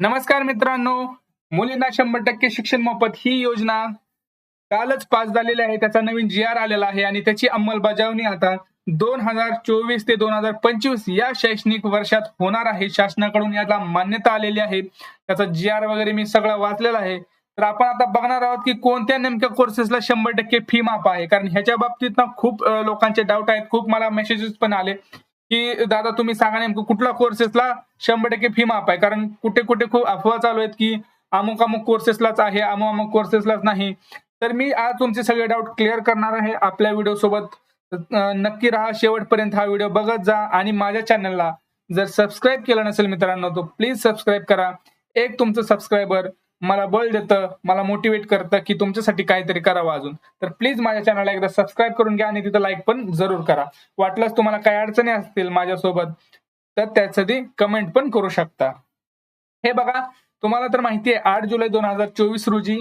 नमस्कार मित्रांनो. मुलींना शंभर टक्के शिक्षण मोफत ही योजना कालच पास झालेली आहे. त्याचा नवीन जी आर आलेला आहे आणि त्याची अंमलबजावणी आता दोन हजार चोवीस ते दोन हजार पंचवीस या शैक्षणिक वर्षात होणार आहे. शासनाकडून याला मान्यता आलेली आहे. त्याचा जी आर वगैरे मी सगळं वाचलेला आहे. तर आपण आता बघणार आहोत की कोणत्या नेमक्या कोर्सेसला शंभर टक्के फी माफ आहे. कारण ह्याच्या बाबतीत ना खूप लोकांचे डाऊट आहेत. खूप मला मेसेजेस पण आले. की दादा तुम्ही सांगा नेमकं कुठल्या कोर्सेसला शंभर टक्के फी माफ आहे? कारण कुठे कुठे खूप अफवा चालू आहेत की अमुक अमुक कोर्सेसलाच आहे अमुक अमुक कोर्सेसलाच नाही. तर मी आज तुमचे सगळे डाऊट क्लिअर करणार आहे. आपल्या व्हिडिओ सोबत नक्की राहा. शेवटपर्यंत हा व्हिडिओ बघत जा. आणि माझ्या चॅनलला जर सबस्क्राईब केलं नसेल मित्रांनो तो प्लीज सबस्क्राईब करा. एक तुमचं सबस्क्रायबर मला बळ देतं मला मोटिवेट करतं की तुमच्यासाठी काहीतरी करावं अजून. तर प्लीज माझ्या चॅनलला एकदा सबस्क्राईब करून घ्या आणि तिथं लाईक पण जरूर करा. वाटलंच तुम्हाला काही अडचणी असतील माझ्यासोबत तर त्यासाठी कमेंट पण करू शकता. हे बघा तुम्हाला तर माहिती आहे आठ जुलै दोन हजार चोवीस रोजी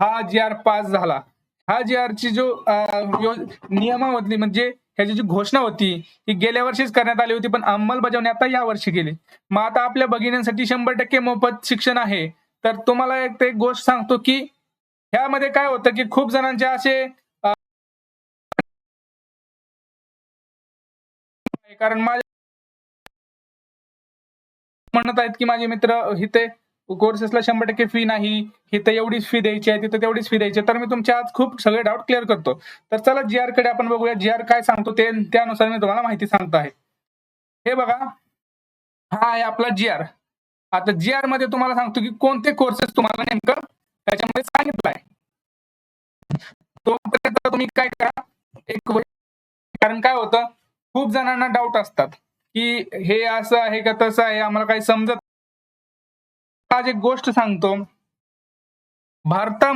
हा जी आर पास झाला. हा जी आर ची जो अं, नियमावली म्हणजे ह्याची जी घोषणा होती ही गेल्या वर्षीच करण्यात आली होती पण अंमलबजावणी आता या वर्षी केली. मग आता आपल्या भगिनींसाठी शंभर टक्के मोफत शिक्षण आहे. तर तुम्हाला एक ते गोष्ट सांगतो की ह्यामध्ये काय होतं की खूप जणांचे असे कारण माझे म्हणत आहेत की माझे मित्र इथे कोर्सेसला शंभर टक्के फी नाही इथं एवढीच फी द्यायची आहे तिथं तेवढीच फी द्यायची आहे. तर मी तुमच्या आज खूप सगळे डाऊट क्लिअर करतो. तर चला जी आरकडे आपण बघूया. जी आर काय सांगतो ते त्यानुसार मी तुम्हाला माहिती सांगतो आहे. हे बघा हा आहे आपला जी आर आता जी आरमध्ये तुम्हाला सांगतो की कोणते कोर्सेस तुम्हाला नेमकं त्याच्यामध्ये सांगितलं तोपर्यंत तुम्ही काय करा एक कारण काय होतं खूप जणांना डाऊट असतात की हे असं आहे का तसं आहे आम्हाला काही समजत आज एक गोष्ट सांगतो. भारता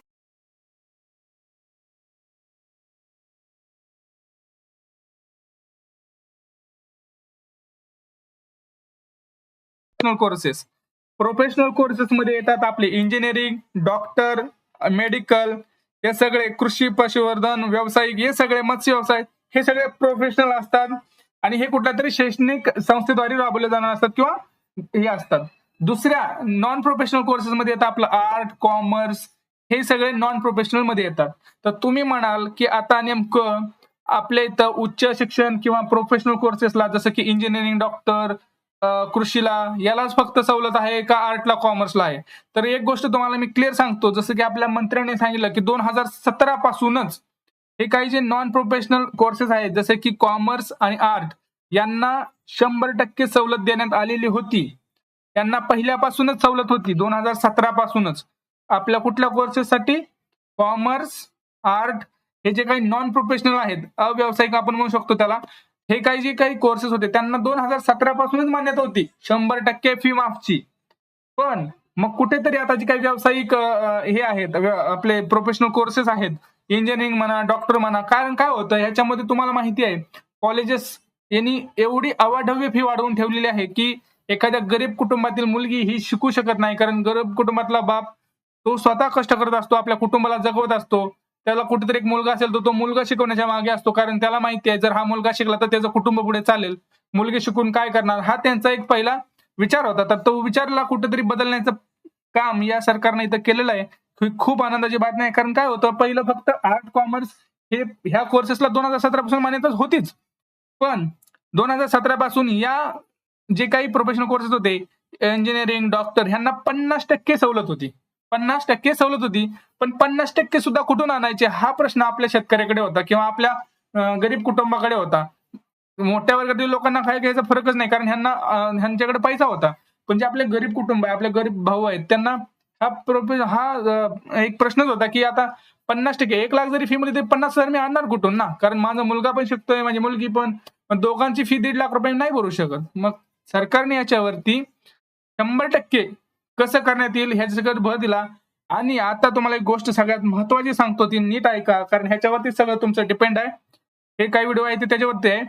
कोर्सेस प्रोफेशनल कोर्सेस मध्ये येतात आपले इंजिनिअरिंग डॉक्टर मेडिकल हे सगळे कृषी पशुवर्धन व्यावसायिक हे सगळे मत्स्य व्यवसाय हे सगळे प्रोफेशनल असतात. आणि हे कुठल्या तरी शैक्षणिक संस्थेद्वारे राबवले जाणार असतात किंवा हे असतात. दुसऱ्या नॉन प्रोफेशनल कोर्सेस मध्ये येतात आपलं आर्ट कॉमर्स हे सगळे नॉन प्रोफेशनलमध्ये येतात. तर तुम्ही म्हणाल की आता नेमकं आपल्या इथं उच्च शिक्षण किंवा प्रोफेशनल कोर्सेसला जसं की इंजिनिअरिंग डॉक्टर कृषीला यालाच फक्त सवलत आहे का आर्टला कॉमर्सला आहे? तर एक गोष्ट तुम्हाला मी क्लिअर सांगतो जसं की आपल्या मंत्र्यांनी सांगितलं की दोन हजार सतरा पासूनच हे काही जे नॉन प्रोफेशनल कोर्सेस आहेत जसे की कॉमर्स आणि आर्ट यांना शंभर टक्के सवलत देण्यात आलेली होती. त्यांना पहिल्यापासूनच सवलत होती दोन हजार सतरा पासूनच. आपल्या कुठल्या कोर्सेससाठी कॉमर्स आर्ट हे जे काही नॉन प्रोफेशनल आहेत अव्यावसायिक आपण म्हणू शकतो त्याला हे काही जे काही कोर्सेस होते त्यांना दोन हजार सतरा पासूनच मान्यता होती. शंभर टक्के फी माफची. पण मग कुठेतरी आता जे काही व्यावसायिक हे आहेत आपले प्रोफेशनल कोर्सेस आहेत इंजिनिअरिंग म्हणा डॉक्टर म्हणा कारण काय होतं ह्याच्यामध्ये तुम्हाला माहिती आहे कॉलेजेस यांनी एवढी अवाढव्य फी वाढवून ठेवलेली आहे की एखाद्या गरीब कुटुंबातील मुलगी ही शिकू शकत नाही कारण गरीब कुटुंबातला बाप तो स्वतः कष्ट करत असतो आपल्या कुटुंबाला जगवत असतो. त्याला कुठेतरी एक मुलगा असेल तर तो मुलगा शिकवण्याच्या मागे असतो. कारण त्याला माहिती आहे जर हा मुलगा शिकला तर त्याचं कुटुंब पुढे चालेल. मुलगी शिकून काय करणार? हा त्यांचा एक पहिला विचार होता. तर तो विचारला कुठेतरी बदलण्याचं काम या सरकारने इथं केलेलं आहे. ही खूप आनंदाची बातमी आहे. कारण काय होतं? पहिलं फक्त आर्ट कॉमर्स हे ह्या कोर्सेसला दोन हजार सतरा पासून मान्यता होतीच. पण दोन हजार सतरा पासून या जे काही प्रोफेशनल कोर्सेस होते इंजिनिअरिंग डॉक्टर ह्यांना पन्नास टक्के सवलत होती. पन्नास टक्के सवलत होती. पण पन्नास टक्के सुद्धा कुठून आणायचे? हा प्रश्न आपल्या शेतकऱ्याकडे होता किंवा आपल्या गरीब कुटुंबाकडे होता. मोठ्या वर्गातील लोकांना काय घ्यायचा फरकच नाही कारण ह्यांना ह्यांच्याकडे पैसा होता. पण जे आपले गरीब कुटुंब आहे आपले गरीब भाऊ आहेत त्यांना हा प्रोफे हा एक प्रश्नच होता की आता पन्नास टक्के एक लाख जरी फी मध्ये ते पन्नास हजार मी आणणार कुठून ना? कारण माझा मुलगा पण शिकतोय माझी मुलगी पण. पण दोघांची फी दीड लाख रुपये नाही भरू शकत. मग सरकारने याच्यावरती शंभर टक्के कसं करण्यात येईल ह्याच्याकडे भर दिला. आणि आता तुम्हाला एक गोष्ट सगळ्यात महत्वाची सांगतो ती नीट ऐका कारण ह्याच्यावरती सगळं तुमचं डिपेंड आहे. हे काही व्हिडिओ आहे ते त्याच्यावरती आहे.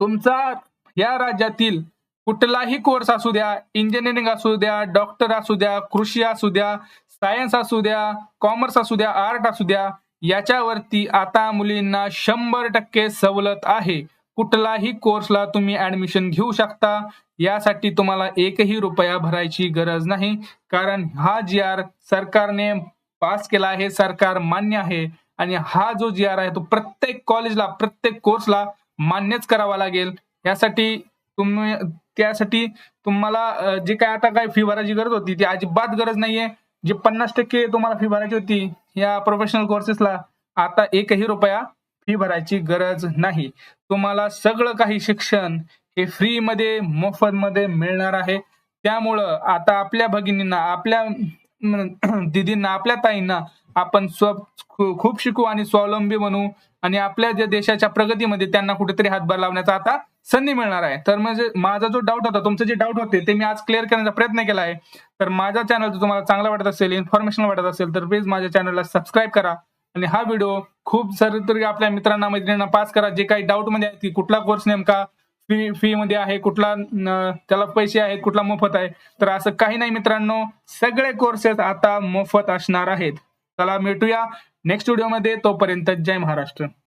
तुमचा या राज्यातील कुठलाही कोर्स असू द्या इंजिनिअरिंग असू द्या डॉक्टर असू द्या कृषी असू द्या सायन्स असू द्या कॉमर्स असू द्या आर्ट असू द्या याच्यावरती आता मुलींना शंभर टक्के सवलत आहे. कुठलाही कोर्सला तुम्ही ऍडमिशन घेऊ शकता. यासाठी तुम्हाला एकही रुपया भरायची गरज नाही. कारण हा जी आर सरकारने पास केला आहे सरकार मान्य आहे. आणि हा जो जी आर आहे तो प्रत्येक कॉलेजला प्रत्येक कोर्सला मान्यच करावा लागेल. यासाठी तुम्ही त्यासाठी तुम्हाला जे काय आता काय फी भरायची गरज होती ती अजिबात गरज नाहीये. जे पन्नास टक्के तुम्हाला फी भरायची होती या प्रोफेशनल कोर्सेसला आता एकही रुपया फी भरायची गरज नाही. तुम्हाला सगळं काही शिक्षण हे फ्री मध्ये मोफत मध्ये मिळणार आहे. त्यामुळं आता आपल्या भगिनींना आपल्या दिदींना आपल्या ताईंना आपण स्व खूप शिकू आणि स्वावलंबी बनू आणि आपल्या ज्या देशाच्या प्रगतीमध्ये त्यांना कुठेतरी हातभार लावण्याचा आता संधी मिळणार आहे. तर म्हणजे माझा जो डाऊट होता तुमचे जे डाऊट होते ते मी आज क्लिअर करण्याचा प्रयत्न केला आहे. तर माझा चॅनल जर तुम्हाला चांगला वाटत असेल इन्फॉर्मेशन वाटत असेल तर प्लीज माझ्या चॅनलला सबस्क्राईब करा. आणि हा व्हिडिओ खूप सर तरी आपल्या मित्रांना मैत्रिणींना पास करा. जे काही डाऊटमध्ये आहे की कुठला कोर्स नेमका फी फी मध्ये आहे कुठला त्याला पैसे आहेत कुठला मोफत आहे. तर असं काही नाही मित्रांनो सगळे कोर्सेस आता मोफत असणार आहेत. चला भेटूया नेक्स्ट व्हिडिओमध्ये तोपर्यंत जय महाराष्ट्र.